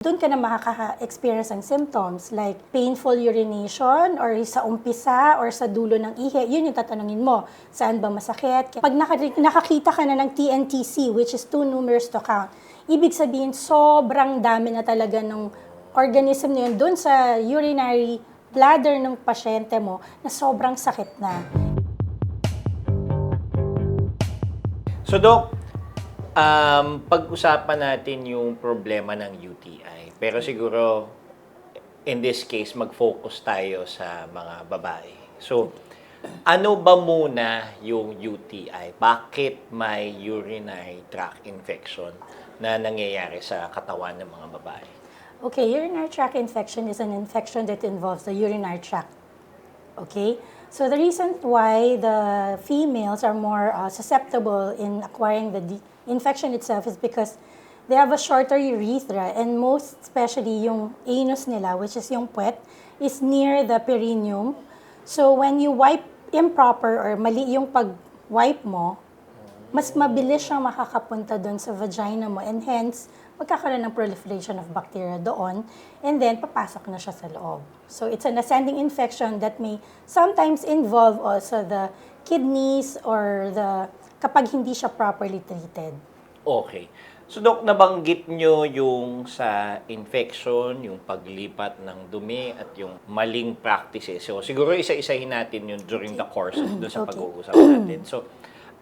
Doon ka na makaka-experience ng symptoms like painful urination or sa umpisa or sa dulo ng ihe. Yun yung tatanungin mo. Saan ba masakit? Pag naka- nakakita ka na ng TNTC, which is too numerous to count, ibig sabihin sobrang dami na talaga ng organism na yun doon sa urinary bladder ng pasyente mo na sobrang sakit na. So, Doc, um, pag-usapan natin yung problema ng UTI. Pero siguro, in this case, mag-focus tayo sa mga babae. So, ano ba muna yung UTI? Bakit may urinary tract infection na nangyayari sa katawan ng mga babae? Okay, urinary tract infection is an infection that involves the urinary tract. Okay? So the reason why the females are more uh, susceptible in acquiring the infection itself is because they have a shorter urethra and most especially yung anus nila, which is yung puwet, is near the perineum. So when you wipe improper or mali yung pag-wipe mo, mas mabilis siyang makakapunta doon sa vagina mo and hence, magkakaroon ng proliferation of bacteria doon and then papasok na siya sa loob. So it's an ascending infection that may sometimes involve also the kidneys or the kapag hindi siya properly treated. Okay. So, Dok, nabanggit nyo yung sa infection, yung paglipat ng dumi at yung maling practices. So, siguro isa-isahin natin yun during the course doon sa Okay. pag-uusapan natin. So,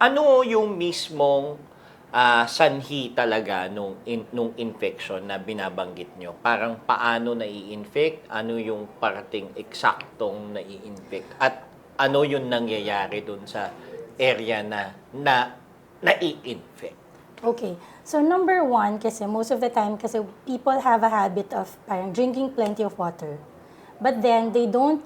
ano yung mismong ah, sanhi talaga nung, in, nung infection na binabanggit nyo? Parang paano nai-infect? Ano yung parating eksaktong nai-infect? At ano yung nangyayari doon sa area na, na nai-infect? Okay. So number one, kasi most of the time, kasi people have a habit of parang drinking plenty of water. But then they don't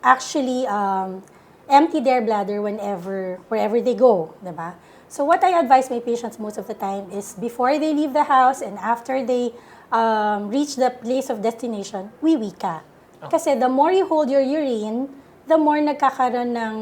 actually um, empty their bladder whenever, wherever they go, diba? So what I advise my patients most of the time is before they leave the house and after they um, reach the place of destination, wiwi ka. Kasi the more you hold your urine, the more nagkakaroon ng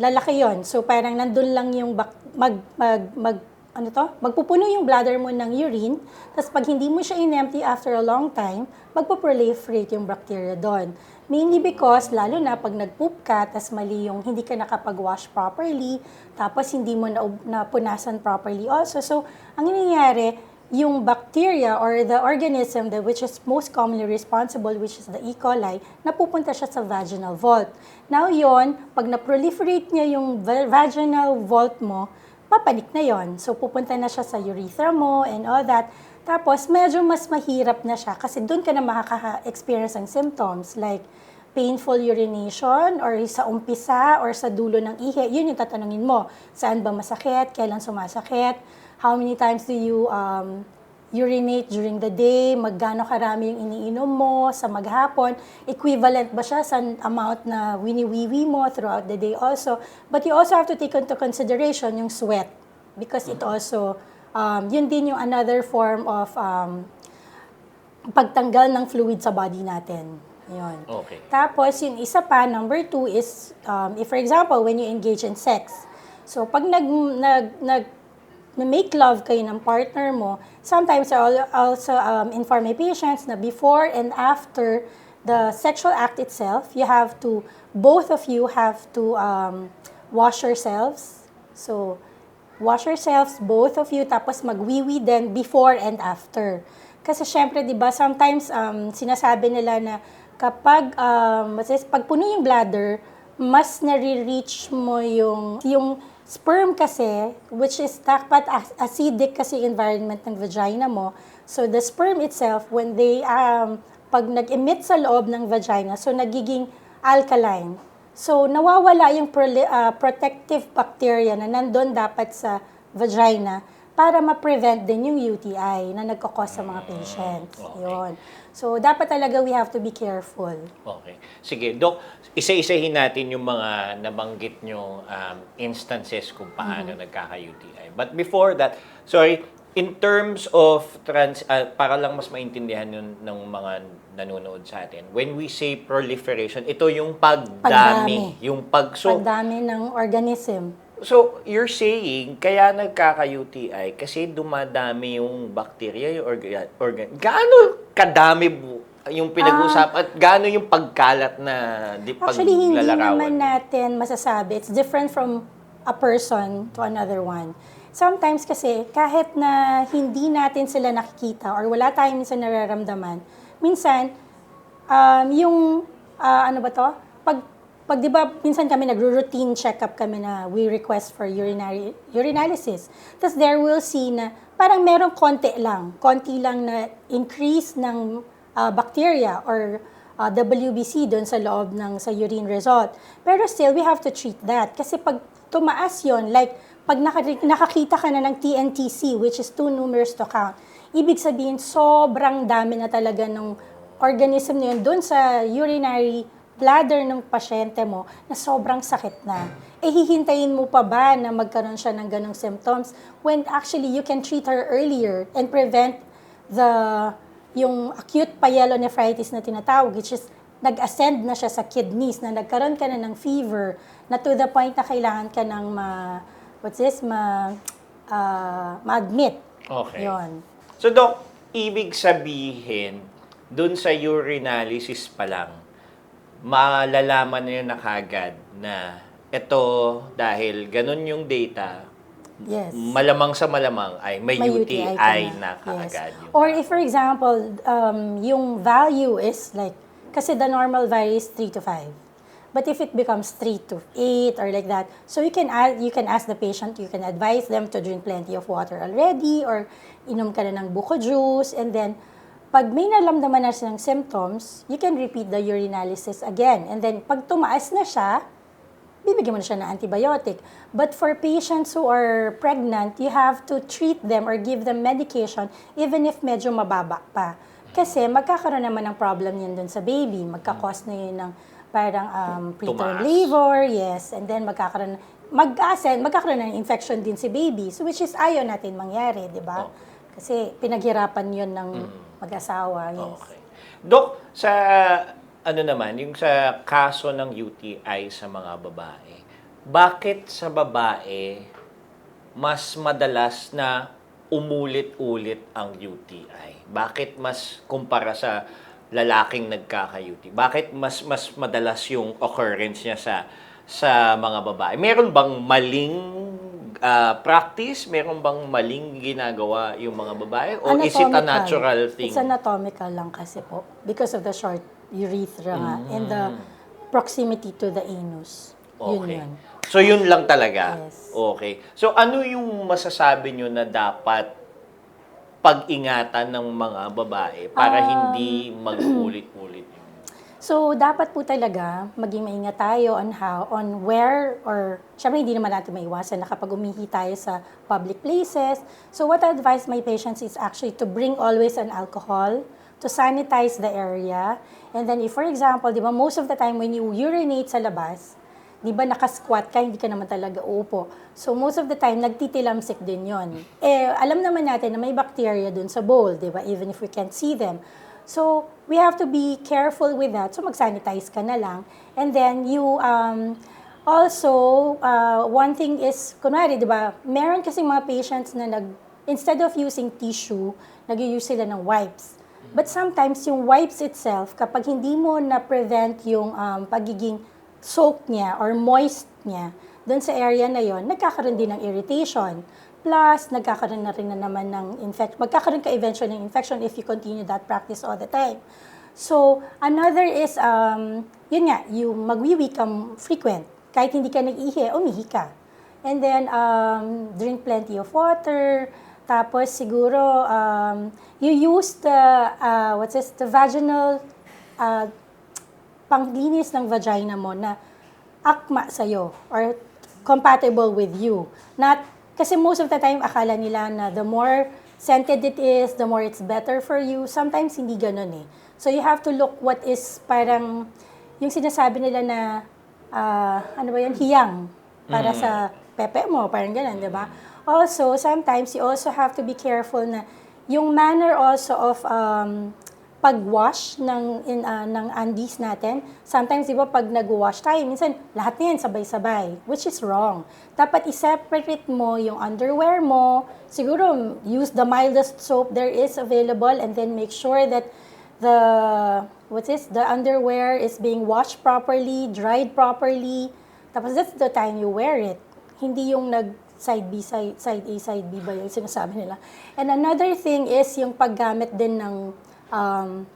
lalaki yon. So parang nandun lang yung bak- mag, mag, mag, ano to? Magpupuno yung bladder mo ng urine, tapos pag hindi mo siya in-empty after a long time, magpo-proliferate yung bacteria doon. Mainly because, lalo na pag nag-poop ka, tapos mali yung hindi ka nakapag-wash properly, tapos hindi mo na, napunasan properly also. So, ang nangyayari, yung bacteria or the organism that which is most commonly responsible, which is the E. coli, napupunta siya sa vaginal vault. Now yon, pag na-proliferate niya yung va- vaginal vault mo, papanik na yon. So pupunta na siya sa urethra mo and all that. Tapos medyo mas mahirap na siya kasi doon ka na makaka-experience ng symptoms like painful urination or sa umpisa or sa dulo ng ihe. Yun yung tatanungin mo. Saan ba masakit? Kailan sumasakit? How many times do you um, urinate during the day? Magkano karami yung iniinom mo sa maghapon? Equivalent ba siya sa amount na wini-wiwi mo throughout the day also? But you also have to take into consideration yung sweat because it also, um, yun din yung another form of um, pagtanggal ng fluid sa body natin. Yun. Okay. Tapos, yung isa pa, number two is, um, if for example, when you engage in sex. So, pag nag, nag, nag make love kayo ng partner mo, sometimes I al- also um, inform my patients na before and after the sexual act itself, you have to, both of you have to um, wash yourselves. So, wash yourselves, both of you, tapos magwiwi din before and after. Kasi syempre, di ba, sometimes um, sinasabi nila na kapag, um, pag puno yung bladder, mas nare-reach mo yung, yung sperm kasi, which is dapat ac- acidic kasi environment ng vagina mo. So the sperm itself, when they, um, pag nag-emit sa loob ng vagina, so nagiging alkaline. So, nawawala yung proli- ah, protective bacteria na nandun dapat sa vagina para ma-prevent din yung UTI na nagkakos sa mga patients. okay. Yun. So, dapat talaga we have to be careful. Okay. Sige, Dok, isa-isahin natin yung mga nabanggit nyo um, instances kung paano nagkaka-UTI. But before that, sorry, in terms of trans, ah, para lang mas maintindihan yun ng mga nanonood sa atin, when we say proliferation, ito yung pagdami. Pagdami. Yung pag, so, Pagdami ng organism. So, you're saying, kaya nagkaka-UTI kasi dumadami yung bacteria, yung organ, organ. Gaano kadami bu- yung pinag-usap at gaano yung pagkalat na di Actually, hindi naman natin masasabi. It's different from a person to another one. Sometimes kasi, kahit na hindi natin sila nakikita or wala tayong minsan nararamdaman, minsan, um, yung, ah, ano ba to? Pag, pag di ba, minsan kami nagro-routine check-up kami na we request for urinary, urinalysis. Tapos there we'll see na parang merong konti lang, konti lang na increase ng ah, bacteria or uh, WBC doon sa loob ng sa urine result. Pero still, we have to treat that. Kasi pag tumaas yon like pag naka- nakakita ka na ng TNTC, which is too numerous to count, ibig sabihin, sobrang dami na talaga ng organism na yun doon sa urinary bladder ng pasyente mo na sobrang sakit na. Eh, hihintayin mo pa ba na magkaroon siya ng ganong symptoms when actually you can treat her earlier and prevent the yung acute pyelonephritis na tinatawag, which is nag-ascend na siya sa kidneys, na nagkaroon ka na ng fever, na to the point na kailangan ka ng ma, what's this, ma, ah, ma-admit. Okay. Yun. So, Doc, ibig sabihin, dun sa urinalysis pa lang, malalaman nyo na kagad na ito, dahil ganun yung data, Yes. malamang sa malamang ay may, May UTI, ka na kaagad. Yes. Or if, for example, um, yung value is like, kasi the normal value is 3 to 5. But if it becomes 3 to 8 or like that, so you can add, you can ask the patient, you can advise them to drink plenty of water already or inom ka na ng buko juice and then pag may nalamdaman na silang symptoms, you can repeat the urinalysis again. And then pag tumaas na siya, bibigyan mo na siya ng antibiotic. But for patients who are pregnant, you have to treat them or give them medication even if medyo mababa pa. Kasi magkakaroon naman ng problem yun dun sa baby. Magkakos na yun ng parang um, preterm Tumaas. labor, yes. And then magkakaroon, mag-ascend, magkakaroon ng infection din si baby. So which is ayaw natin mangyari, di ba? Oh. Kasi pinaghirapan yun ng mag-asawa, yes. Okay. Dok, sa ano naman, yung sa kaso ng UTI sa mga babae, bakit sa babae mas madalas na umulit-ulit ang UTI? Bakit mas kumpara sa lalaking nagkaka-UTI? Bakit mas mas madalas yung occurrence niya sa sa mga babae? Meron bang maling ah, practice? Meron bang maling ginagawa yung mga babae? O is it a natural thing? It's anatomical lang kasi po. Because of the short urethra nga and the Mm. proximity to the anus. Yun Okay. yun. So, yun lang talaga? Yes. Okay. So, ano yung masasabi nyo na dapat pag-ingatan ng mga babae para Um, hindi yung... So, dapat po talaga maging maingat tayo on how, on where, or, syempre hindi naman natin maiwasan na kapag umihi tayo sa public places. So, what I advise my patients is actually to bring always an alcohol to sanitize the area. And then, if for example, di ba, most of the time when you urinate sa labas, di ba nakasquat ka, hindi ka naman talaga uupo. So, most of the time, nagtitilamsik din yon. Eh, alam naman natin na may bacteria dun sa bowl, di ba? Even if we can't see them. So, we have to be careful with that. So, mag-sanitize ka na lang. And then, you, um, also, uh, one thing is, kunwari, di ba, meron kasing mga patients na nag, instead of using tissue, nag-use sila ng wipes. But sometimes, yung wipes itself, kapag hindi mo na-prevent yung um, pagiging soaked niya or moist niya, doon sa area na yon nagkakaroon din ng irritation. Plus, nagkakaroon na rin na naman ng infection. Magkakaroon ka eventually ng infection if you continue that practice all the time. So, another is, um, yun nga, yung magwiwi ka frequent. Kahit hindi ka nag-ihi, umihi ka. And then, um, drink plenty of water. Tapos, siguro, um, you use the, uh, what's this, the vaginal uh, panglinis ng vagina mo na akma sa'yo or compatible with you. Not, kasi most of the time, akala nila na the more scented it is, the more it's better for you. Sometimes, hindi ganun eh. So, you have to look what is parang, yung sinasabi nila na, ah, ano ba yun, hiyang para sa pepe mo, parang ganun, di ba? Also, sometimes you also have to be careful na yung manner also of um, pag-wash ng, in, ah, ng undies natin. Sometimes, di ba, pag nag-wash tayo, minsan lahat na yan sabay-sabay, which is wrong. Dapat i-separate mo yung underwear mo. Siguro, use the mildest soap there is available and then make sure that the what's this the underwear is being washed properly, dried properly. Tapos that's the time you wear it. Hindi yung nag side B side side A side B ba yung sinasabi nila. And another thing is yung paggamit din ng um,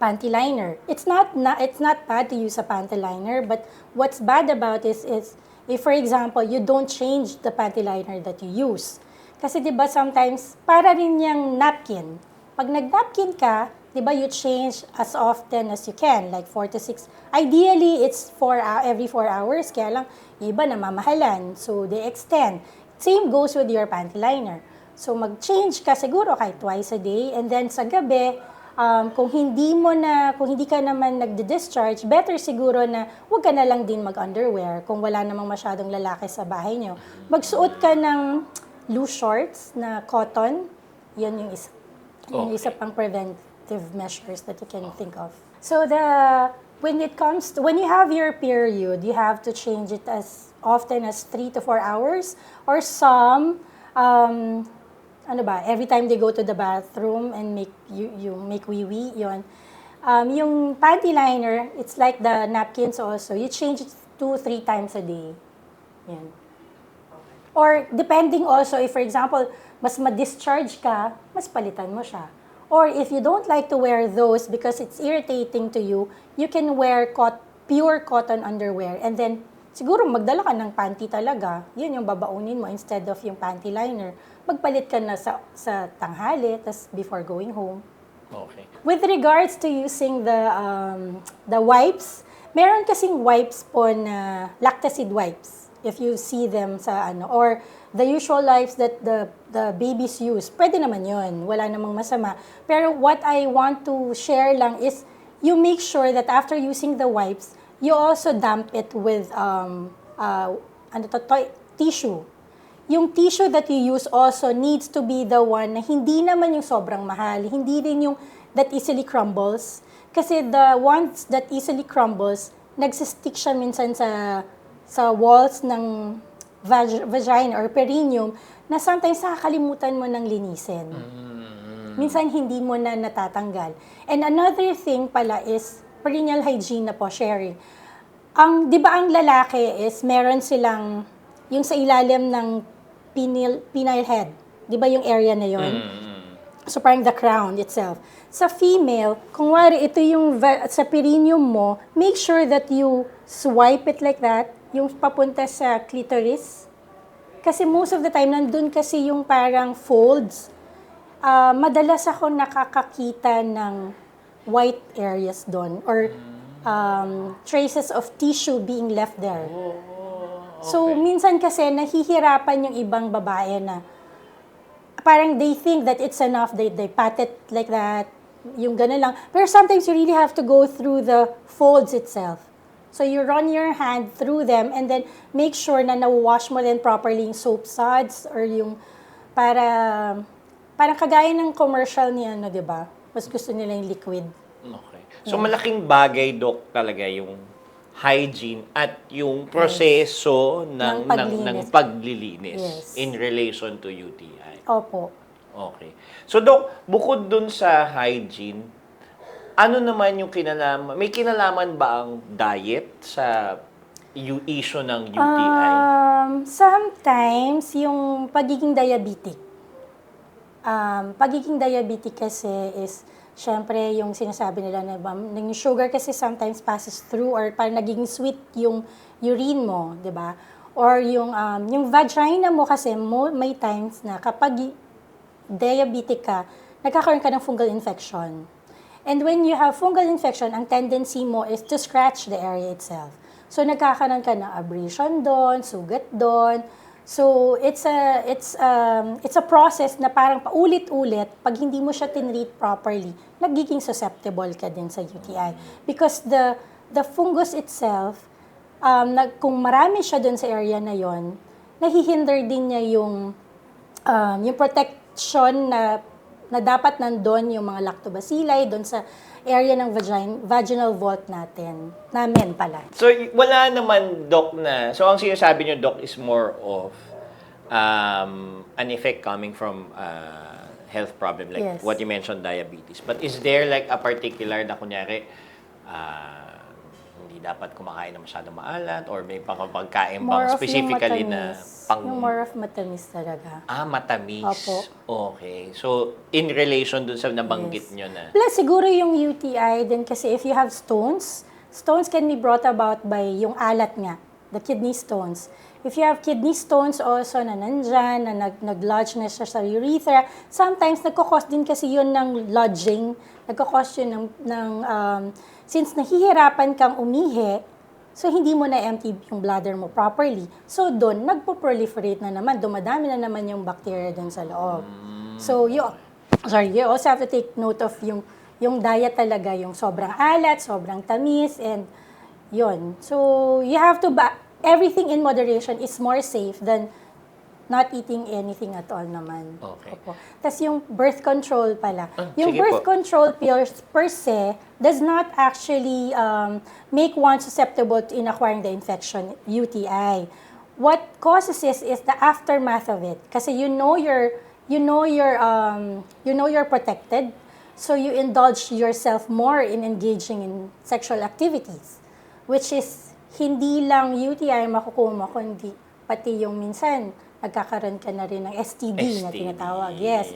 panty liner. It's not, na, it's not bad to use a panty liner, but what's bad about this is if for example you don't change the panty liner that you use. Kasi 'di ba sometimes para rin yung napkin. Pag nag-napkin ka, 'di ba you change as often as you can, like 4 to 6. Ideally, it's 4 hou- every 4 hours, kaya lang iba namamahalan, so they extend. Same goes with your panty liner. So mag-change ka siguro kahit twice a day and then sa gabi, um, kung hindi mo na, kung hindi ka naman nagde-discharge, better siguro na huwag ka na lang din mag-underwear kung wala namang masyadong lalaki sa bahay nyo. Magsuot ka ng loose shorts na cotton, yun yung isa. Yung Okay. isa pang preventive measures that you can think of. So the when it comes to when you have your period, you have to change it as often as three to four hours, or some um, ano ba, every time they go to the bathroom and make you you make wee wee, yun. Um, yung panty liner, it's like the napkins also. You change it two, three times a day. Yan. Or depending also, if for example, mas ma-discharge ka, mas palitan mo siya. Or if you don't like to wear those because it's irritating to you, you can wear cot pure cotton underwear and then siguro magdala ka ng panty talaga. Yun yung babaunin mo instead of yung panty liner. Magpalit ka na sa, sa tanghali, tas before going home. Okay. With regards to using the um, the wipes, meron kasing wipes po na lactacid wipes. If you see them sa ano or the usual wipes that the the babies use, pwede naman 'yon. Wala namang masama. Pero what I want to share lang is you make sure that after using the wipes, you also damp it with um uh, ano to, toy- tissue yung tissue that you use also needs to be the one na hindi naman yung sobrang mahal, hindi rin yung that easily crumbles. Kasi the ones that easily crumbles, nagsistick siya minsan sa sa walls ng vag- vagina or perineum na sometimes nakakalimutan mo ng linisin. Minsan hindi mo na natatanggal. And another thing pala is perineal hygiene na po, sharing. Ang, di ba ang lalaki is meron silang yung sa ilalim ng penile, penile head. Di ba yung area na yon? So parang the crown itself. Sa female, kung wari ito yung sa perineum mo, make sure that you swipe it like that, yung papunta sa clitoris. Kasi most of the time, nandun kasi yung parang folds. Ah, madalas ako nakakakita ng white areas doon or um, traces of tissue being left there. So, Okay. minsan kasi nahihirapan yung ibang babae na parang they think that it's enough, they, they pat it like that, yung gano'n lang. Pero sometimes you really have to go through the folds itself. So you run your hand through them and then make sure na na-wash mo din properly yung soap suds or yung para parang kagaya ng commercial ni ano, 'di ba? Mas gusto nila yung liquid. Okay. So malaking bagay, Doc, talaga yung hygiene at yung proseso ng, Ng ng, paglinis. ng paglilinis Yes. in relation to UTI. Opo. Okay. So, Doc, bukod dun sa hygiene, ano naman yung kinalaman? May kinalaman ba ang diet sa yung issue ng UTI? Um, sometimes, yung pagiging diabetic. Um, pagiging diabetic kasi is, syempre, yung sinasabi nila na yung sugar kasi sometimes passes through or parang naging sweet yung urine mo, di ba? Or yung, um, yung vagina mo kasi mo, may times na kapag diabetic ka, nagkakaroon ka ng fungal infection. And when you have fungal infection, ang tendency mo is to scratch the area itself. So nagkakaroon ka ng abrasion doon, sugat doon. So it's a it's um it's a process na parang paulit-ulit pag hindi mo siya tinreat properly, nagiging susceptible ka din sa UTI because the the fungus itself um nag, kung marami siya doon sa area na yon, nahihinder din niya yung um, yung protection na na dapat nandun yung mga lactobacilli doon sa area ng vagin- vaginal vault natin. Namin pala. So, y- wala naman, Doc, na... So, ang sinasabi niyo, Doc, is more of um, an effect coming from uh, health problem, like Yes. what you mentioned, diabetes. But is there like a particular na, kunyari, uh, dapat kumakain na masyadong maalat or may pang pagkain bang specifically na pang... Yung more of matamis talaga. Ah, matamis. Opo. Okay. So, in relation dun sa nabanggit Yes. nyo na... Plus, siguro yung UTI din kasi if you have stones, stones can be brought about by yung alat nga, the kidney stones. If you have kidney stones also na nandyan, na nag, nag-lodge na siya sa urethra, sometimes nagkakos din kasi yun ng lodging, nagkakos yun ng, ng um, since nahihirapan kang umihi, so hindi mo na empty yung bladder mo properly. So doon, nagpo-proliferate na naman, dumadami na naman yung bacteria dun sa loob. So you, sorry, you also have to take note of yung yung diet talaga, yung sobrang alat, sobrang tamis, and yun. So you have to, ba- everything in moderation is more safe than not eating anything at all naman. Okay. Opo. Tapos yung birth control pala. Ah, yung birth po. control pills per se does not actually um, make one susceptible to in acquiring the infection, UTI. What causes this is the aftermath of it. Kasi you know you're, you know you're, um, you know you're protected, so you indulge yourself more in engaging in sexual activities, which is hindi lang UTI makukuha kundi pati yung minsan nagkakaroon ka na rin ng STD, na STD. tinatawag. Yes.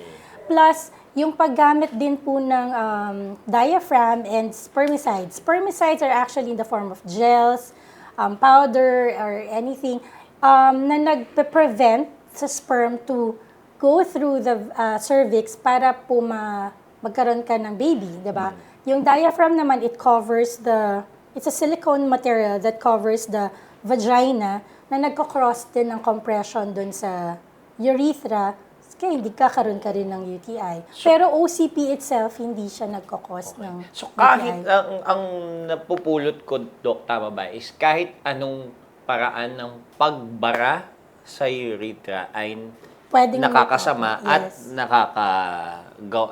Plus, yung paggamit din po ng um, diaphragm and spermicides. Spermicides are actually in the form of gels, um, powder, or anything um, na nagpe-prevent sa sperm to go through the uh, cervix para po ma magkaroon ka ng baby, di ba? Yung diaphragm naman, it covers the, it's a silicone material that covers the vagina na nagko-cross din ng compression dun sa urethra, kaya hindi kakaroon ka rin ng UTI. Pero OCP itself, hindi siya nagko-cause ng So kahit UTI. ang, ang napupulot ko, Dok, tama ba, is kahit anong paraan ng pagbara sa urethra ay Pwedeng nakakasama may- at yes. nakaka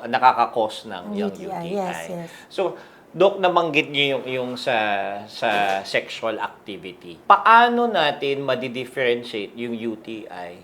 nakaka-cause ng yung UTI, UTI. yes, yes. So, Dok, nabanggit niyo yung, yung sa, sa sexual activity. Paano natin madi-differentiate yung UTI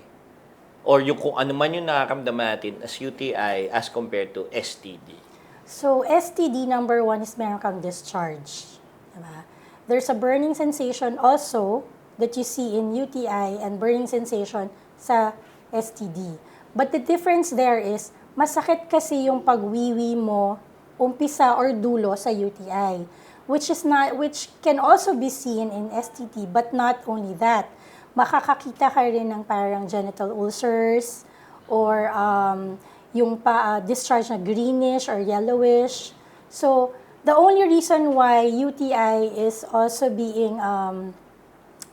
or yung kung ano man yung nakaramdaman natin as UTI as compared to STD? So, STD number one is meron kang discharge. Diba? There's a burning sensation also that you see in UTI and burning sensation sa STD. But the difference there is, masakit kasi yung pagwiwi mo umpisa or dulo sa UTI which is not which can also be seen in STD but not only that makakakita ka rin ng parang genital ulcers or um, yung pa, uh, discharge na greenish or yellowish. So, the only reason why UTI is also being um,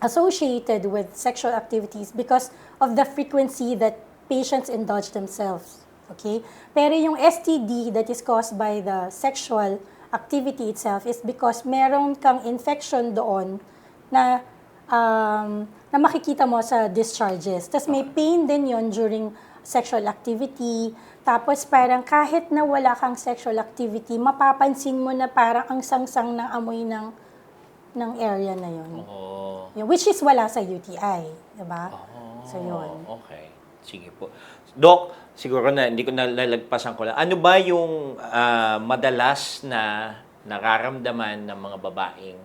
associated with sexual activities because of the frequency that patients indulge themselves. Okay? Pero yung STD that is caused by the sexual activity itself is because meron kang infection doon na um, na makikita mo sa discharges. Tapos may pain din yon during sexual activity. Tapos parang kahit na wala kang sexual activity, mapapansin mo na parang ang sangsang ng amoy ng ng area na yon. Oh. Yun, which is wala sa UTI, 'di ba? So yun. Okay. Sige po. Doc, siguro na hindi ko nalalagpasan ko lang. Ano ba yung ah, madalas na nararamdaman ng mga babaeng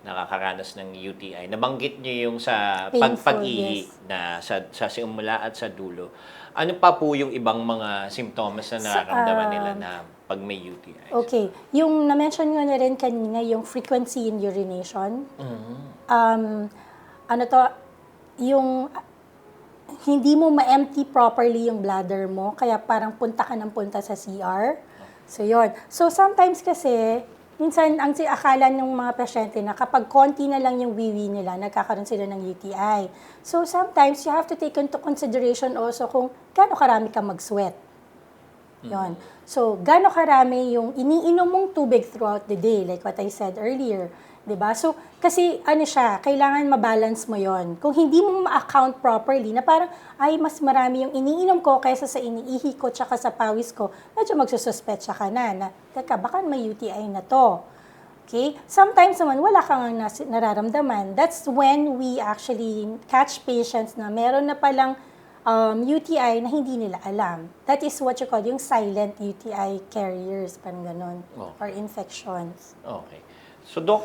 nakakaranas ng UTI? Nabanggit niyo yung sa pagpag-ihi yes. na sa, sa simula at sa dulo. Ano pa po yung ibang mga simptomas na Sa, nararamdaman ah, nila na pag may UTI? Okay. Yung na-mention ko na rin kanina, yung frequency in urination. Mhm. Um, ano to, yung hindi mo ma-empty properly yung bladder mo, kaya parang punta ka ng punta sa CR. So, yon. So, sometimes kasi, minsan, ang akala ng mga pasyente na kapag konti na lang yung wiwi nila, nagkakaroon sila ng UTI. So, sometimes, you have to take into consideration also kung gaano karami ka mag-sweat. Yon. So, gaano karami yung iniinom mong tubig throughout the day, like what I said earlier. 'Di ba? So, kasi ano siya, kailangan ma-balance mo yon. Kung hindi mo ma-account properly, na parang, ay, mas marami yung iniinom ko kaysa sa iniihi ko tsaka sa pawis ko, medyo magsususpetsa ka na, na, teka, baka may UTI na to. Okay? Sometimes naman, wala kang nas- nararamdaman. That's when we actually catch patients na meron na palang um, UTI na hindi nila alam. That is what you call yung silent UTI carriers, parang ganun. Oh. Or infections. Okay. So, Doc,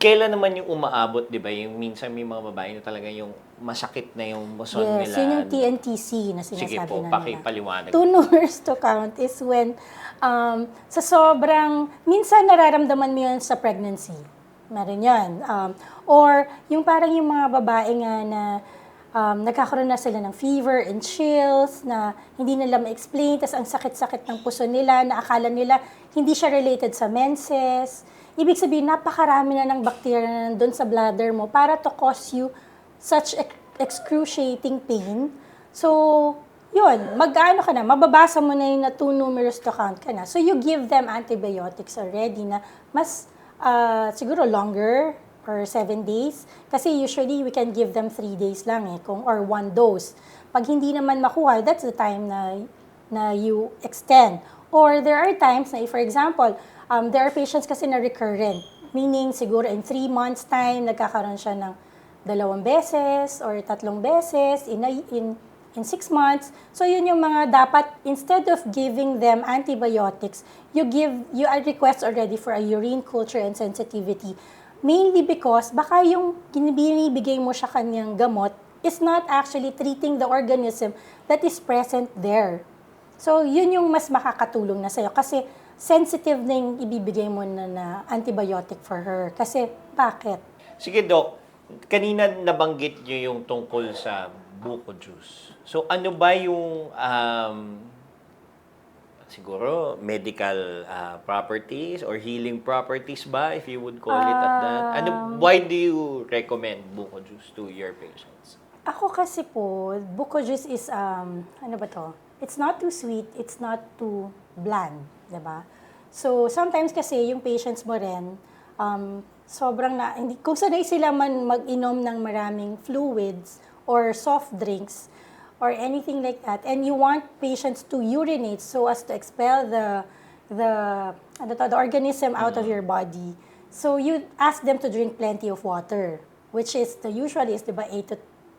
kailan naman yung umaabot, di ba? Yung minsan may mga babae na talaga yung masakit na yung muson yes, nila. yun yung TNTC na sinasabi Sige po, na nila. pakipaliwanag. Two numbers to count is when um, sa sobrang, minsan nararamdaman mo yun sa pregnancy. Meron yun. Um, or yung parang yung mga babae nga na um, nagkakaroon na sila ng fever and chills na hindi nila ma-explain, tas ang sakit-sakit ng puso nila, na akala nila hindi siya related sa menses. Ibig sabihin, napakarami na ng bacteria na nandun sa bladder mo para to cause you such ex- excruciating pain. So, yun, mag-ano ka na, mababasa mo na yung na two numerous to count ka na. So, you give them antibiotics already na mas, ah, siguro longer or seven days. Kasi usually, we can give them three days lang eh, kung, or one dose. Pag hindi naman makuha, that's the time na, na you extend. Or there are times na, if, for example, um, there are patients kasi na recurrent. Meaning, siguro in three months time, nagkakaroon siya ng dalawang beses or tatlong beses in, a, in, in six months. So, yun yung mga dapat, instead of giving them antibiotics, you give, you uh, request already for a urine culture and sensitivity. Mainly because baka yung binibigay mo siya kanyang gamot is not actually treating the organism that is present there. So, yun yung mas makakatulong na sa'yo. Kasi, sensitive na yung ibibigay mo na, na antibiotic for her. Kasi, bakit? Sige, Doc. Kanina nabanggit niyo yung tungkol sa buko juice. So, ano ba yung um, siguro medical uh, properties or healing properties ba if you would call it at that? Ano why do you recommend buko juice to your patients? Ako kasi po, buko juice is, um, ano ba to? It's not too sweet, it's not too bland, di ba? So, sometimes kasi yung patients mo rin, um, sobrang na, hindi, kung sanay sila man mag-inom ng maraming fluids or soft drinks or anything like that, and you want patients to urinate so as to expel the, the, ano to, the organism out of mm-hmm. your body. So, you ask them to drink plenty of water, which is, the usually is, about 8 to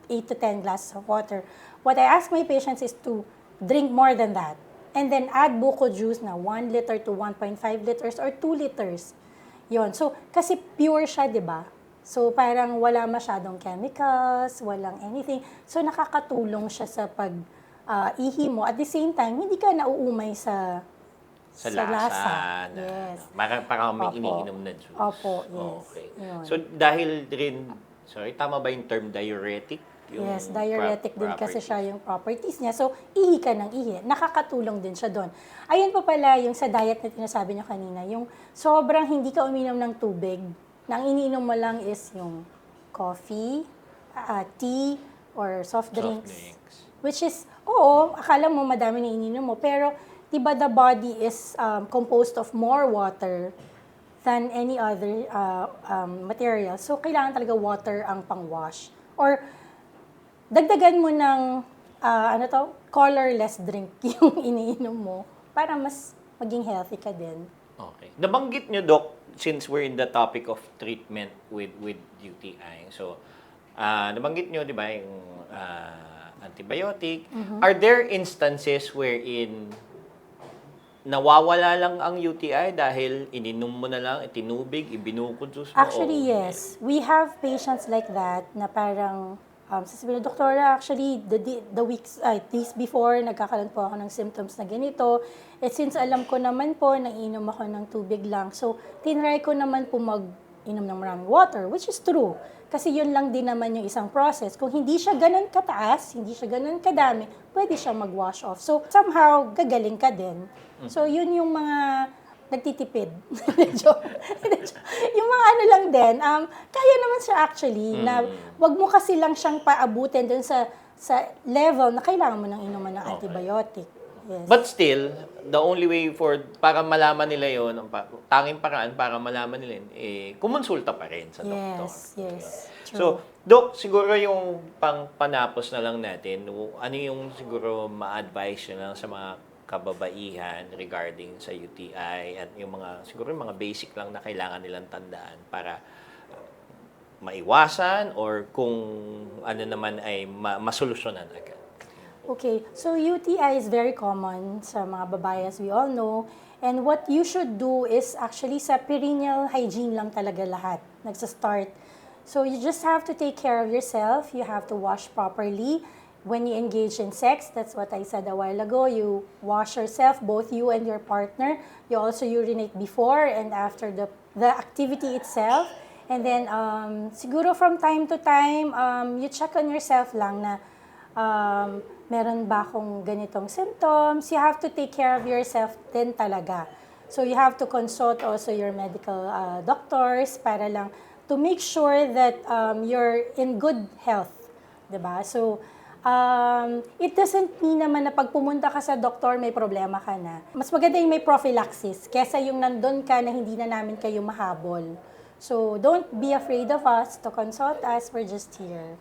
8 to 10 glasses of water. What I ask my patients is to drink more than that. And then add buko juice na 1 liter to 1.5 liters or 2 liters. Yon. So, kasi pure siya, di ba? So, parang wala masyadong chemicals, walang anything. So, nakakatulong siya sa pag ah, ihi mo. At the same time, hindi ka nauumay sa Sa, lasa. na, Yes. Parang, parang may Opo. iniinom na juice. Opo, yes. Okay. Yun. So, dahil rin, sorry, tama ba yung term diuretic? Yung Yes, diuretic din kasi properties? siya yung properties niya. So, ihi ka ng ihi. Nakakatulong din siya doon. Ayun po pala yung sa diet na tinasabi niyo kanina, yung sobrang hindi ka uminom ng tubig. Na ang iniinom mo lang is yung coffee, ah, tea, or soft Soft drinks. drinks. Which is, oo, akala mo madami na ininom mo. Pero, di ba the body is um, composed of more water than any other uh, um, material. So, kailangan talaga water ang pang-wash. Or, dagdagan mo ng, ah, ano to, colorless drink yung iniinom mo para mas maging healthy ka din. Okay. Nabanggit nyo, Doc, since we're in the topic of treatment with with UTI. So, ah nabanggit nyo, di ba, yung ah, antibiotic. Are there instances wherein nawawala lang ang UTI dahil ininom mo na lang, itinubig, ibinukod mo? Actually, o- yes. We have patients like that na parang, um, sasabihin, Doktora, actually, the, the weeks, ay, days before, nagkakaroon po ako ng symptoms na ganito. Eh, since alam ko naman po, nainom ako ng tubig lang. So, tinry ko naman po mag-inom ng maraming water, which is true. Kasi yun lang din naman yung isang process. Kung hindi siya ganun kataas, hindi siya ganun kadami, pwede siya mag-wash off. So, somehow, gagaling ka din. So, yun yung mga nagtitipid. Yung mga ano lang din, um, kaya naman siya actually, na wag mo kasi lang siyang paabutin dun sa sa level na kailangan mo nang inuman ng Okay. antibiotic. Yes. But still, the only way for para malaman nila yon, ang tanging paraan para malaman nila yun, eh, kumonsulta pa rin sa doktor. Yes, yes. True. So, Dok, siguro yung pang panapos na lang natin, ano yung siguro ma-advise nyo lang sa mga kababaihan regarding sa UTI at yung mga, siguro yung mga basic lang na kailangan nilang tandaan para uh, maiwasan or kung ano naman ay ma- masolusyonan agad. Okay, so UTI is very common sa mga babae as we all know. And what you should do is actually sa perineal hygiene lang talaga lahat. Nagsa-start. So you just have to take care of yourself. You have to wash properly. When you engage in sex, that's what I said a while ago, you wash yourself, both you and your partner. You also urinate before and after the, the activity itself. And then, um, siguro from time to time, um, you check on yourself lang na um, meron ba akong ganitong symptoms, you have to take care of yourself din talaga. So you have to consult also your medical uh, doctors para lang to make sure that um, you're in good health. 'di ba? So, um, it doesn't mean naman na pag pumunta ka sa doktor, may problema ka na. Mas maganda yung may prophylaxis kesa yung nandun ka na hindi na namin kayo mahabol. So, don't be afraid of us to consult us. We're just here.